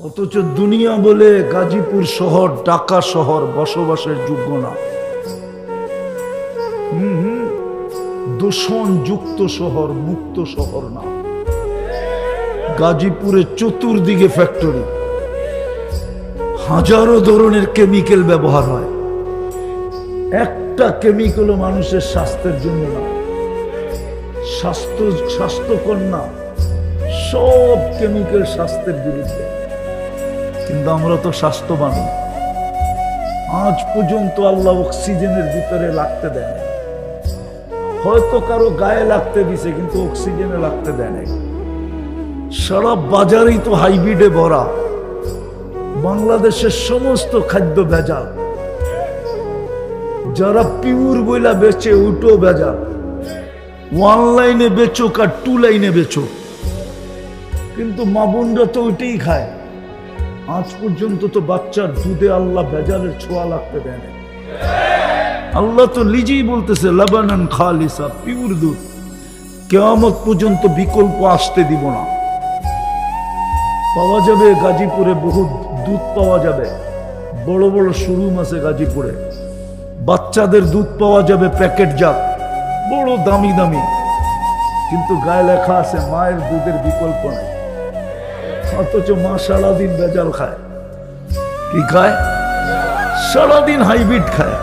অথচ দুনিয়া বলে গাজীপুর শহর, ঢাকা শহর বসবাসের যোগ্য না। দূষণ যুক্ত শহর, মুক্ত শহর না। গাজীপুরে চতুর্দিকে ফ্যাক্টরি। হাজারো ধরনের কেমিক্যাল ব্যবহার হয়। একটা কেমিক্যালও মানুষের স্বাস্থ্যের জন্য না। স্বাস্থ্য, স্বাস্থ্যকর না। সব কেমিক্যাল স্বাস্থ্যের বিরুদ্ধে। কিন্তু আমরা তো স্বাস্থ্যবান। আজ পর্যন্ত আল্লাহ অক্সিজেনের ভিতরে লাগতে দেয় না। হয়তো কারও গায়ে লাগতে দিছে, কিন্তু অক্সিজেনে লাগতে দেয় নাই। সারা বাজারেই তো হাইব্রিডে ভরা। বাংলাদেশের সমস্ত খাদ্য ভেজাল। যারা পিউর বইলা বেচে, উটো ভেজাল। ওয়ান লাইনে বেচো আর টু লাইনে বেচো কিন্তু মা বোনরা তো ওইটাই খায়। আজ পর্যন্ত তো বাচ্চার দুধে আল্লাহ ভেজালের ছোঁয়া লাগতে দেয় আল্লাহ তো নিজেই বলতেছে, লাবানান খালিসা পিউর দুধ। কেয়ামত পর্যন্ত বিকল্প আসতে দিব না। পাওয়া যাবে গাজীপুরে বহু দুধ পাওয়া যাবে। বড় বড় শোরুম আছে গাজীপুরে। বাচ্চাদের দুধ পাওয়া যাবে প্যাকেট জাত, বড় দামি দামি। কিন্তু গায়ে লেখা আছে, মায়ের দুধের বিকল্প নাই। অথচ মা সারাদিন বেজাল খায়। কি খায়? সারাদিন হাইব্রিড খায়।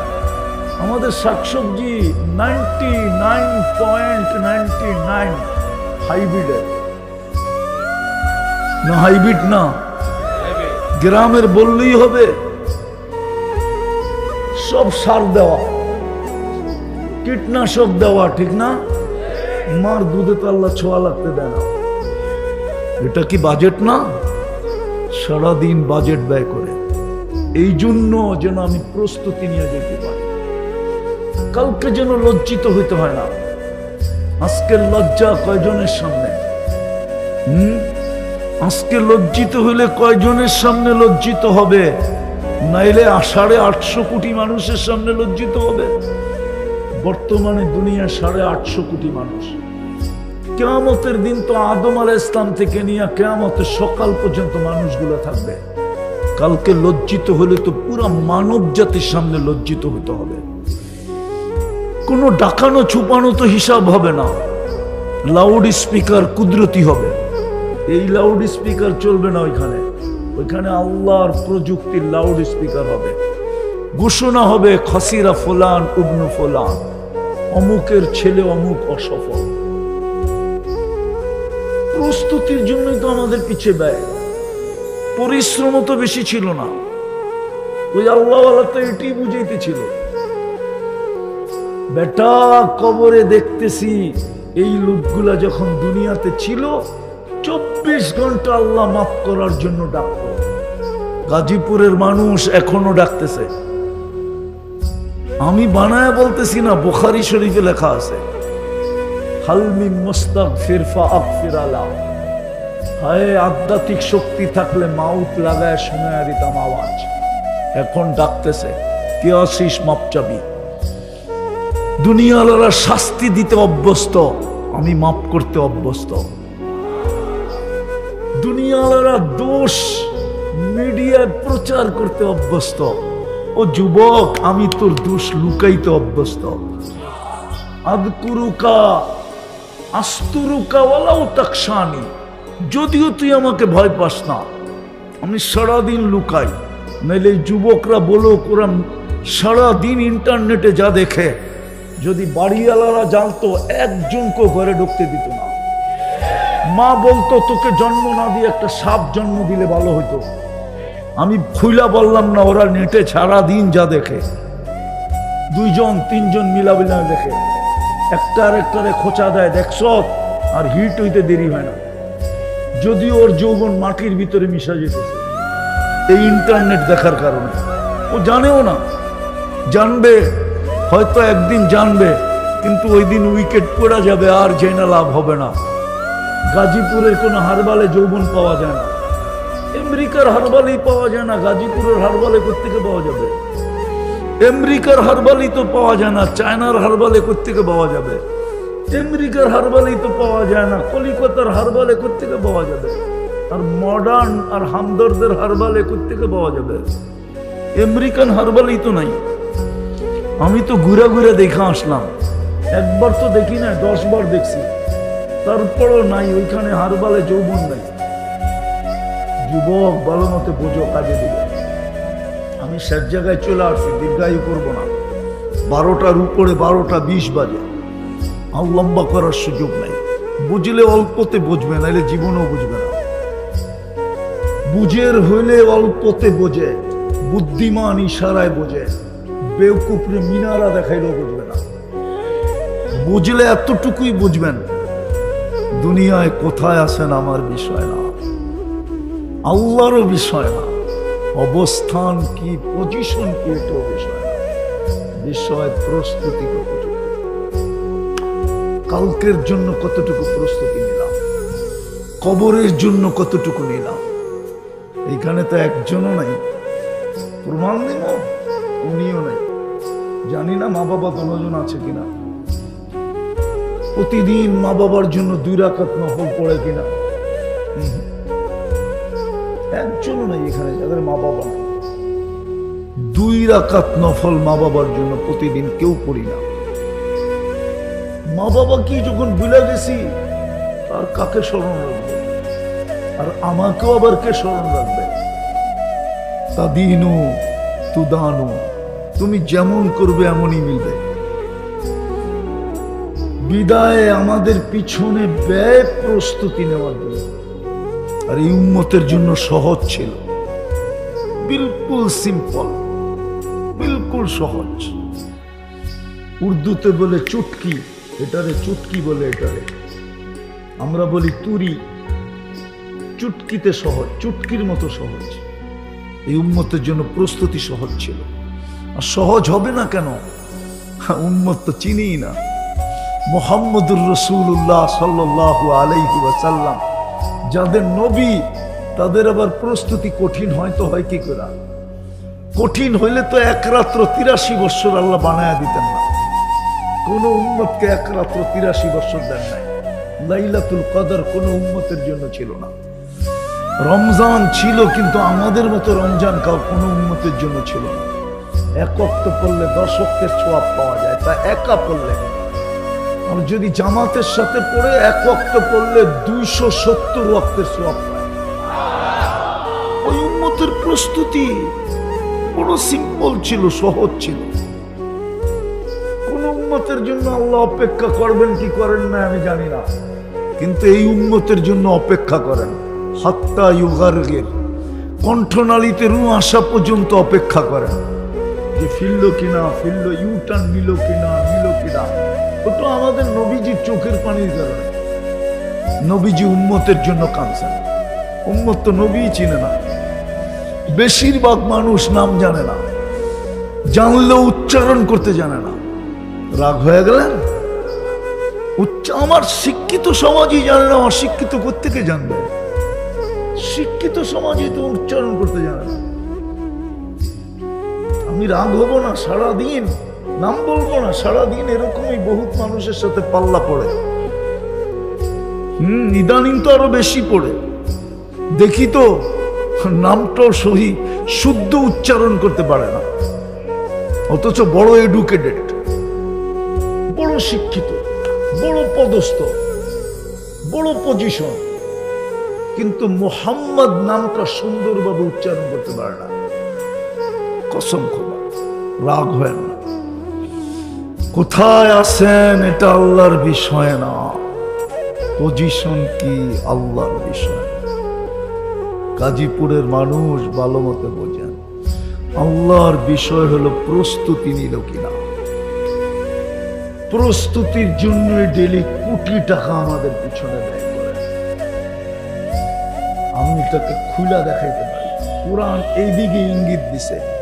আমাদের শাকসবজি ninety nine point ninety nine হাইব্রিডের না হাইব্রিড না। গ্রামের বললেই হবে। সব সার দেওয়া। কীটনাশক দেওয়া, ঠিক না? মার দুধে তো আল্লাহ ছোঁয়া লাগতে দেয় না। এটা কি বাজেট না? সারাদিন বাজেট ব্যয় করে। এই জন্য যেন আমি প্রস্তুতি নিয়ে যেতে পারি। কালকে যেন লজ্জিত হইতে হয় না। আজকের লজ্জা কয়জনের সামনে? হুম? আজকে লজ্জিত হইলে কয়জনের সামনে লজ্জিত হবে? নাইলে সাড়ে আটশো কোটি মানুষের সামনে লজ্জিত হবে। বর্তমানে দুনিয়া সাড়ে আটশো কোটি মানুষ। কেয়ামতের দিন তো আদম আলাহ ইসলাম থেকে নিয়ে কেয়ামতের সকাল পর্যন্ত মানুষগুলো থাকবে। কালকে লজ্জিত হলে তো পুরো মানব জাতির সামনে লজ্জিত হতে হবে। কোনো ডাকানো ছুপানো তো হিসাব হবে না। লাউড স্পিকার কুদরতি হবে। এই লাউড স্পিকার চলবে না ওইখানে। ওইখানে আল্লাহর প্রযুক্তির লাউড স্পিকার হবে। ঘোষণা হবে, খসিরা ফোলান, উবনু ফোলান। অমুকের ছেলে অমুক অসফল। প্রস্তুতির জন্যই তো আমাদের পিছে ব্যয়। পরিশ্রম তো বেশি ছিল না। ওই আল্লাহ তো এটি বুঝাইতেছিল। বেটা, কবরে দেখতেছি এই লোকগুলা যখন দুনিয়াতে ছিল, চব্বিশ ঘণ্টা আল্লাহ মাফ করার জন্য ডাকত। গাজীপুরের মানুষ এখনও ডাকতেছে। আমি বানায় বলতেছি না, বুখারি শরীফে লেখা আছে। হালমি মোস্তাক ফিরফা আকফির আলা হায়, আধ্যাত্মিক শক্তি থাকলে মাউথ লাগায় শুনে দিতাম আওয়াজ। এখন ডাকতেছে, কে আসিস মাপ চাবি দুনিয়ালারা শাস্তি দিতে অভ্যস্ত, আমি মাপ করতে অভ্যস্ত। দুনিয়ালারা দোষ, মিডিয়ায় প্রচার করতে অভ্যস্ত। ও যুবক, আমি তোর দোষ লুকাইতে অভ্যস্ত। আদকুরুকা আস্তুরুকা ওয়ালাও তাকসানি যদিও তুই আমাকে ভয় পাস না। আমি সারাদিন লুকাই, নাইলে যুবকরা বলো ওরা সারাদিন ইন্টারনেটে যা দেখে, যদি বাড়িওয়ালারা জানতো একজনকে ঘরে ঢুকতে দিত না। মা বলতো, তোকে জন্ম না দিয়ে একটা সাপ জন্ম দিলে ভালো হতো আমি খুইলা বললাম না, ওরা নেটে সারাদিন যা দেখে। দুইজন, তিনজন মিলাবিলা দেখে। একটা আর একটারে খোঁচা দেয়, দেখছ? আর হিট হইতে দেরি হয় না। যদিও ওর যৌবন মাটির ভিতরে মিশা যেতেছে। এই ইন্টারনেট দেখার কারণে। ও জানেও না। জানবে, হয়তো একদিন জানবে, কিন্তু ওই দিন উইকেট পড়া যাবে, আর জেনে লাভ হবে না। গাজীপুরের কোনো হারবালে যৌবন পাওয়া যায় না। আমেরিকার হারবালেই পাওয়া যায় না, গাজীপুরের হারবালে কোথেকে পাওয়া যাবে? আমেরিকার হারবালি তো পাওয়া যায় না, চায়নার হারবালে কোথেকে পাওয়া যাবে? আমেরিকার হারবালি তো পাওয়া যায় না, কলিকাতার হারবালে কোথেকে পাওয়া যাবে? আর মডার্ন আর হামদর্দের হারবালে একর থেকে পাওয়া যাবে? আমেরিকান হারবালই তো নাই। আমি তো ঘুরে ঘুরে দেখে আসলাম। একবার তো দেখি না দশ বার দেখছি। তারপরও নাই, ওইখানে হারবালে যৌবন নাই। যুবক ভালো মতো বোঝো, কাজে দিবে। আমি শেষ জায়গায় চলে আসছি, দীর্ঘায়ু করব না। বারোটার উপরে বারোটা বিশ বাজে। আর লম্বা করার সুযোগ নাই। বুঝলে অল্পতে বুঝবে, নাইলে জীবনও বুঝবে না। বুঝের হইলে অল্পতে বোঝে, বুদ্ধিমান ইশারায় বোঝে। বেউকুফরে মিনারা দেখাইলেও বুঝবে না। বুঝলে এতটুকুই বুঝবেন, দুনিয়ায় কোথায় আছেন আমার বিষয় না। আল্লাহরও বিষয় না। অবস্থান কি পজিশন কি, এটাও বিষয়। বিষয় প্রস্তুতি কতটুকু? কালকের জন্য কতটুকু প্রস্তুতি নিলাম? কবরের জন্য কতটুকু নিলাম? এখানে তো একজনও নাই। প্রমাণ দিব? উনিও নাই। জানি না মা বাবা দশজন আছে কিনা। প্রতিদিন মা বাবার জন্য দুই রাখাত নফল পড়ে কিনা। একজনও নাই এখানে, যাদের মা বাবা দুই রাকাত নফল মা বাবার জন্য প্রতিদিন কেউ পড়ি না। মা বাবা কি যখন ভুলে গেছি আর কাকে স্মরণ রাখবে? আর আমাকেও আবার কে স্মরণ রাখবে? তাদিনু তুদানু, তুমি যেমন করবে এমনই মিলবে। বিদায় আমাদের পিছনে ব্যয় প্রস্তুতি নেওয়ার জন্য। আর এই উম্মতের জন্য সহজ ছিল। বিলকুল সিম্পল, বিলকুল সহজ। উর্দুতে বলে চুটকি, এটারে চুটকি বলে এটারে। আমরা বলি তুরি। চুটকিতে সহজ, চুটকির মতো সহজ। এই উম্মতের জন্য প্রস্তুতি সহজ ছিল। আর সহজ হবে না কেন? উম্মত তো চিনিই না। মোহাম্মদুর রসুল্লাহ সাল্লাহ আলাইহি ওয়াসাল্লাম যাদের নবী, তাদের আবার প্রস্তুতি কঠিন হয় তো হয় কি করে? কঠিন হইলে তো এক রাত্র তিরাশি বৎসর আল্লাহ বানায়া দিতেন না। কোন উম্মতকে এক রাত্র তিরাশি বৎসর দেন নাই। লাইলাতুল কদর কোন উম্মতের জন্য ছিল না। রমজান ছিল কিন্তু আমাদের মতো রমজান কাউ কোনো উন্মতের জন্য ছিল না। এক অক্ত পড়লে দশ অক্টের ছোয়াব পাওয়া যায়, তা একা পড়লে আর যদি জামাতের সাথে পড়ে এক অক্ত পড়লে দুইশো সত্তর ছোয়াব পায়। ওই উন্মতের প্রস্তুতি বড় সিম্পল ছিল, সহজ ছিল। কোন উন্মতের জন্য আল্লাহ অপেক্ষা করবেন, কি করেন না, আমি জানি না। কিন্তু এই উন্মতের জন্য অপেক্ষা করেন। হাত্তা ইউগার্গের কণ্ঠনালীতে রু আসা পর্যন্ত অপেক্ষা করেন। যে ফিরল কিনা, ফিরল ইউটার্ন নিল কিনা নিল কিনা, ওটা আমাদের নবীজির চোখের পানির কারণে। নবীজি উম্মতের জন্য কাঁদছেন। উম্মত তো নবীই চিনে না। বেশিরভাগ মানুষ নাম জানে না। জানলেও উচ্চারণ করতে জানে না। রাগ হয়ে গেলেন? উচ্চ আমার শিক্ষিত সমাজই জানে না অশিক্ষিত কোথেকে জানবে? শিক্ষিত সমাজই তো উচ্চারণ করতে জানে না। আমি রাগ হব না, সারাদিন, নাম বলব না, সারাদিন এরকমই বহুত মানুষের সাথে পাল্লা পড়ে। হম, ইদানিং তো আরও বেশি পড়ে। দেখি তো, নামটাও সহি শুদ্ধ উচ্চারণ করতে পারে না। অথচ বড় এডুকেটেড বড় শিক্ষিত, বড় পদস্থ, বড় পজিশন কিন্তু মোহাম্মদ নামটা সুন্দরভাবে উচ্চারণ করতে পারে না। কসম খোদা রাগ হয় না। কোথায় আছেন এটা আল্লাহর বিষয় না। পজিশন কি আল্লাহর বিষয়? গাজীপুরের মানুষ ভালো মতো বোঝেন। আল্লাহর বিষয় হলো প্রস্তুতি নিল কিনা। প্রস্তুতির জন্য ডেলি কোটি টাকা আমাদের পিছনে ব্যয় করে। আমি তাকে খুলা দেখাইতে পারি। কোরআন এইদিকে ইঙ্গিত দিছে।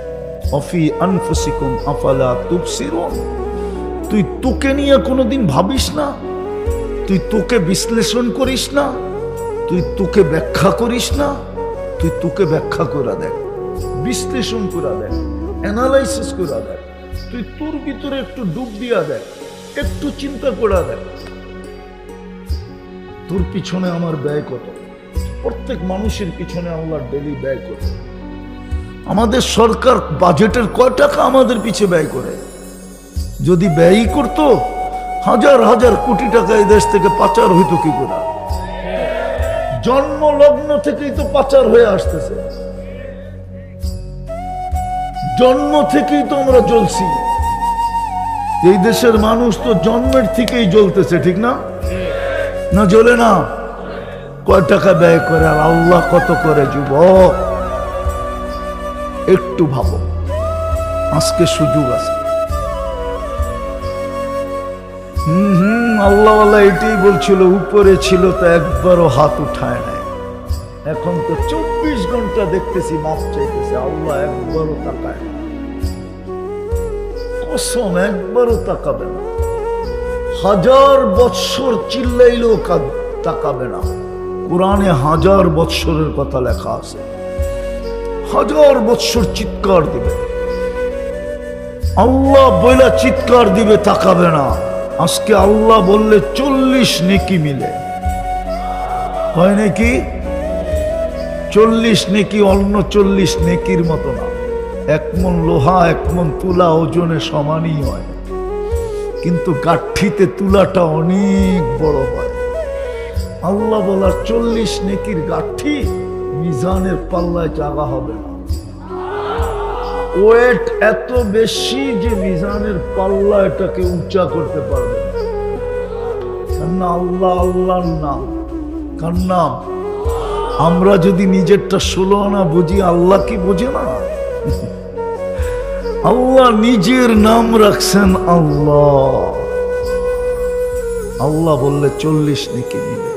অফি আনফুসিকুম আফালা তুবসিরুন। তুই তোকে নিয়ে কোনোদিন ভাবিস না, তুই তোকে বিশ্লেষণ করিস না, তুই তোকে ব্যাখ্যা করিস না, তুই তোকে ব্যাখ্যা করে দেখ, বিশ্লেষণ করে দেখ অ্যানালাইসিস করে দেখ, তুই তোর ভিতরে একটু ডুব দিয়া দেখ, একটু চিন্তা করা দেখ। তোর পিছনে আমার ব্যয় কত? প্রত্যেক মানুষের পিছনে আল্লাহ ডেলি ব্যয় করে আমাদের সরকার বাজেটের কয় টাকা আমাদের পিছে ব্যয় করে? যদি ব্যয়ই করতো, হাজার হাজার কোটি টাকা এই দেশ থেকে পাচার হইতো কি করে? জন্ম লগ্ন থেকেই তো পাচার হয়ে আসতেছে। জন্ম থেকেই তো আমরা জ্বলছি। এই দেশের মানুষ তো জন্মের থেকেই জ্বলতেছে, ঠিক না? না জ্বলে না। কয় টাকা ব্যয় করে আর আল্লাহ কত করে যুবক? একটু ভাবো। আজকে সুযোগ আছে। হুম আল্লাহ এটাই বলছিল, উপরে ছিল তো একবারও হাত উঠায় নাই। এখন তো চব্বিশ ঘণ্টা দেখতেছি চাইতেছে, আল্লাহ একবারও তাকায় কসম, একবারও তাকাবে না। হাজার বৎসর চিল্লাইলেও তাকাবে না। কোরআনে হাজার বৎসরের কথা লেখা আছে। হাজার বৎসর চিৎকার দিবে। আল্লাহ বইলা চিৎকার দিবে, তাকাবে না। আজকে আল্লাহ বললে চল্লিশ নেকি মিলে। হয় নাকি? চল্লিশ নেকি অন্য চল্লিশ নেকির মতো না। এক মন লোহা, এক মন তুলা ওজনে সমানই হয়। কিন্তু গাঠিতে তুলাটা অনেক বড় হয়। আল্লাহ বলার চল্লিশ নেকির গাঠি মিজানের পাল্লায় জাগা হবে না। ওয়েট এত বেশি যে মিজানের পাল্লা এটাকে উঁচা করতে পারবে না। আল্লাহ নাম। কার নাম আমরা যদি নিজেরটা ষোলো আনা বুঝি, আল্লাহ কি বোঝে না? আল্লাহ নিজের নাম রাখছেন আল্লাহ। আল্লাহ বললে চল্লিশ নেকি মিলে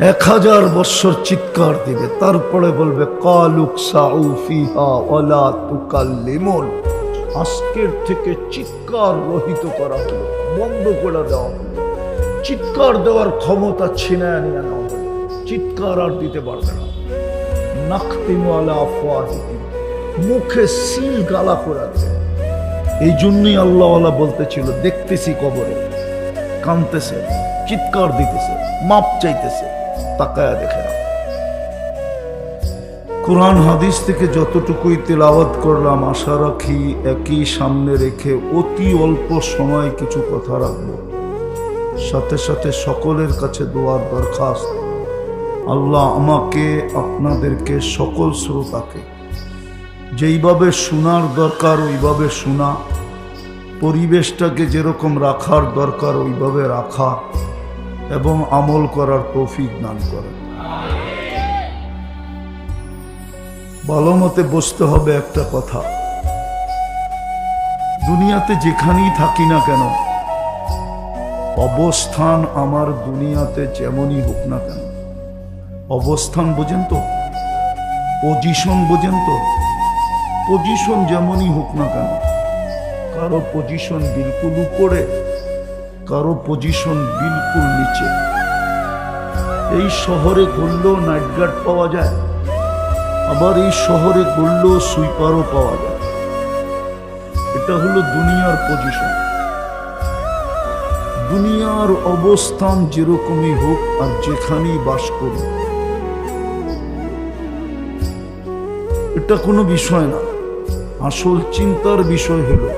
এক হাজার বৎসর চিৎকার দিবে, তারপরে বলবে, কালুক আজকের থেকে চিৎকার রহিত করা হলো, বন্ধ করে দেওয়া হলো। চিৎকার দেওয়ার ক্ষমতা ছিনায় নিয়ে নেওয়া হলো। চিৎকার আর দিতে পারবে না। নাকতিমু আলা মুখে সিল গালা করে এই জন্যই আল্লাহওয়ালা বলতেছিল, দেখতেছি কবরে। কানতেছে, চিৎকার দিতেছে, মাপ চাইতেছে। তাকায়া দেখে না কোরআন হাদিস থেকে যতটুকুই তেলাওয়াত করলাম, আশা রাখি একই সামনে রেখে অতি অল্প সময় কিছু কথা রাখব। সাথে সাথে সকলের কাছে দোয়ার দরখাস্ত। আল্লাহ আমাকে, আপনাদেরকে, সকল শ্রোতাকে যেইভাবে শোনার দরকার ওইভাবে শোনা, পরিবেশটাকে যেরকম রাখার দরকার ওইভাবে রাখা। এবং আমল করার তৌফিক দান করেন। ভালো মতে বসতে হবে একটা কথা। দুনিয়াতে যেখানেই থাকি না কেন, অবস্থান আমার দুনিয়াতে যেমনই হোক না কেন। অবস্থান বোঝেন তো পজিশন বোঝেন তো পজিশন যেমনই হোক না কেন, কারও পজিশন বিলকুল উপরে কারও পজিশন বিলকুল নিচে। এই শহরে ঘুরলেও নাইট গার্ড পাওয়া যায়, আবার এই শহরে ঘুরলেও সুইপারও পাওয়া যায়। এটা হলো দুনিয়ার পজিশন দুনিয়ার অবস্থান যেরকমই হোক আর যেখানেই বাস করি, এটা কোনো বিষয় না। আসল চিন্তার বিষয় হলো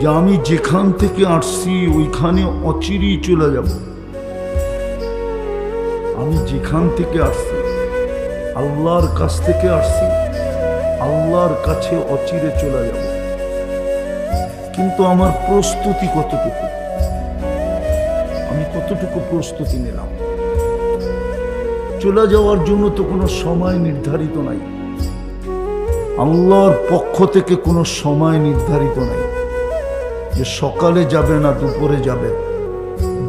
যে আমি যেখান থেকে আসছি, ওইখানে অচিরেই চলে যাব। আমি যেখান থেকে আসছি, আল্লাহর কাছ থেকে আসছি, আল্লাহর কাছে অচিরে চলে যাব। কিন্তু আমার প্রস্তুতি কতটুকু? আমি কতটুকু প্রস্তুতি নিলাম? চলে যাওয়ার জন্য তো কোনো সময় নির্ধারিত নাই। আল্লাহর পক্ষ থেকে কোনো সময় নির্ধারিত নাই। যে সকালে যাবে না, দুপুরে যাবে।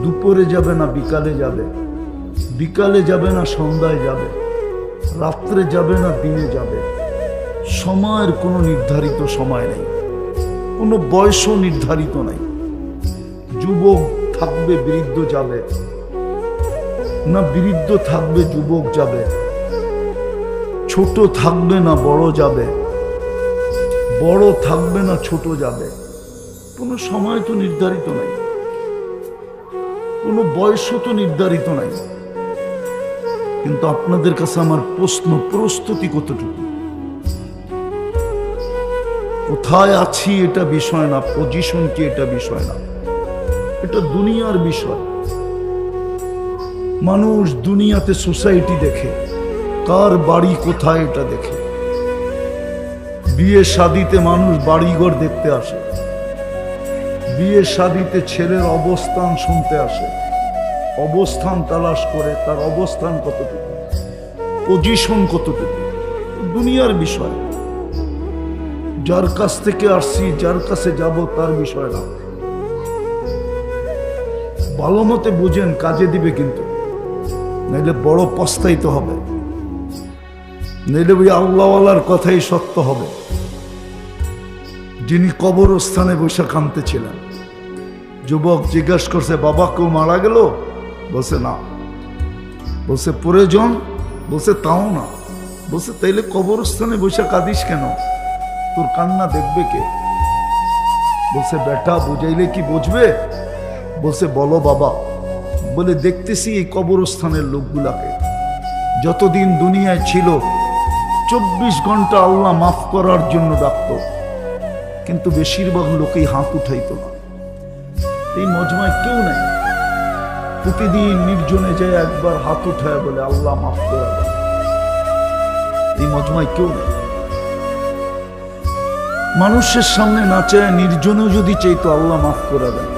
দুপুরে যাবে না, বিকালে যাবে। বিকালে যাবে না, সন্ধ্যায় যাবে। রাত্রে যাবে না, দিনে যাবে। সময়ের কোনো নির্ধারিত সময় নেই। কোনো বয়সও নির্ধারিত নাই। যুবক থাকবে, বৃদ্ধ যাবে। না বৃদ্ধ থাকবে, যুবক যাবে। ছোট থাকবে না, বড় যাবে। বড় থাকবে না, ছোট যাবে। কোনো সময় তো নির্ধারিত নাই। কোনো বয়সও তো নির্ধারিত নাই। কিন্তু আপনাদের কাছে আমার প্রশ্ন, প্রস্তুতি কতটুকু? কোথায় আছি এটা বিষয় না পজিশন কি এটা বিষয় না। এটা দুনিয়ার বিষয়। মানুষ দুনিয়াতে সোসাইটি দেখে, কার বাড়ি কোথায় এটা দেখে। বিয়ে শাদিতে মানুষ বাড়িঘর দেখতে আসে। বিয়ে শাদিতে ছেলের অবস্থান শুনতে আসে। অবস্থান তালাশ করে তার অবস্থান কতটুকু? পজিশন কতটুকু? দুনিয়ার বিষয়। যার কাছ থেকে আসছি, যার কাছে যাব, তার বিষয় না। ভালো মতে বুঝেন, কাজে দিবে কিন্তু। নাইলে বড় পস্তাইতে হবে। নাইলে ওই আল্লাহওয়ালার কথাই সত্য হবে। যিনি কবরস্থানে বসে কাঁদতেছিলেন। যুবক জিজ্ঞাসা করছে, বাবা, কেউ মারা গেল? বলছে, না। বলছে, প্রয়োজন? বলছে, তাও না। বলছে, তাইলে কবরস্থানে বসে কাঁদিস কেন? তোর কান্না দেখবে কে? বলছে, বেটা, বুঝাইলে কি বুঝবে? বলছে, বলো বাবা। বলে, দেখতেছি এই কবরস্থানের লোকগুলাকে। যতদিন দুনিয়ায় ছিল, চব্বিশ ঘণ্টা আল্লাহ মাফ করার জন্য ডাকত। কিন্তু বেশিরভাগ লোকেই হাত উঠাইত না। এই মজমায় কেউ নাই। প্রতিদিন নির্জনে যায় একবার হাত উঠায় বলে, আল্লাহ মাফ করে এই মজমায় কেউ নেই। মানুষের সামনে না চায় নির্জনেও যদি চাইতো, আল্লাহ মাফ করে দেন।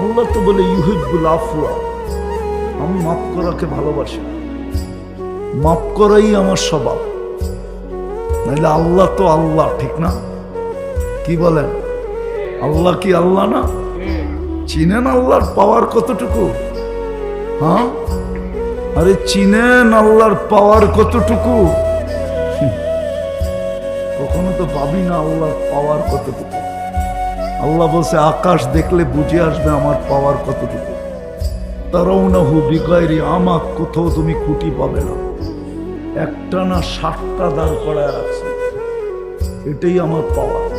আল্লাহ তো বলে ইউহিবুল আফুয়া আমি মাফ করাকে ভালোবাসি মাফ করাই আমার স্বভাব। নাইলে আল্লাহ তো আল্লাহ, ঠিক না? কি বলেন? আল্লাহ কি আল্লাহ না? চিনেন আল্লাহর পাওয়ার কতটুকু? হ্যাঁ? আরে চিনেন আল্লাহর পাওয়ার কতটুকু? কখনো তো পাবি না আল্লাহর পাওয়ার কতটুকু। আল্লাহ বলছে, আকাশ দেখলে বুঝে আসবে আমার পাওয়ার কতটুকু। তারাও না হু বিকায়রি আমার কোথাও তুমি খুঁটি পাবে না। একটা না ষাটটা দাঁড় করায় আছে এটাই আমার পাওয়ার।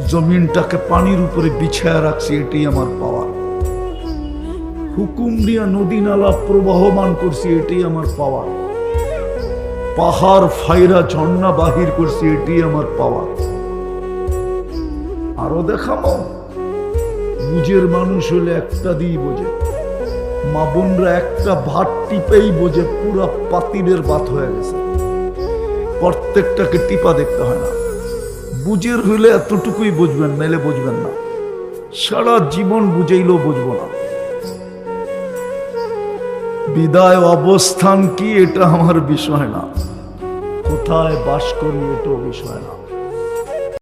জমিনটাকে পানির উপরে বিছায়া রাখছি এটি আমার পাওয়ার। হুকুম দিয়া নদী নালা প্রবাহমান করছি, এটাই আমার পাওয়ার। পাহাড় ফাইরা ঝর্ণা বাহির করছি, এটাই আমার পাওয়ার। আরও দেখাবো? বুঝের মানুষ হলে একটা দিই বোঝে। মা বোনরা একটা ভাত টিপেই বোঝে, পুরা পাতিলের ভাত হয়ে গেছে। প্রত্যেকটাকে টিপা দেখতে হয় না। বুঝের হইলে এতটুকুই বুঝবেন মেলে বুঝবেন না। সারা জীবন বুঝাইলেও বুঝব না। বিদায় অবস্থান কি, এটা আমার বিষয় না। কোথায় বাস করি, এটাও বিষয় না।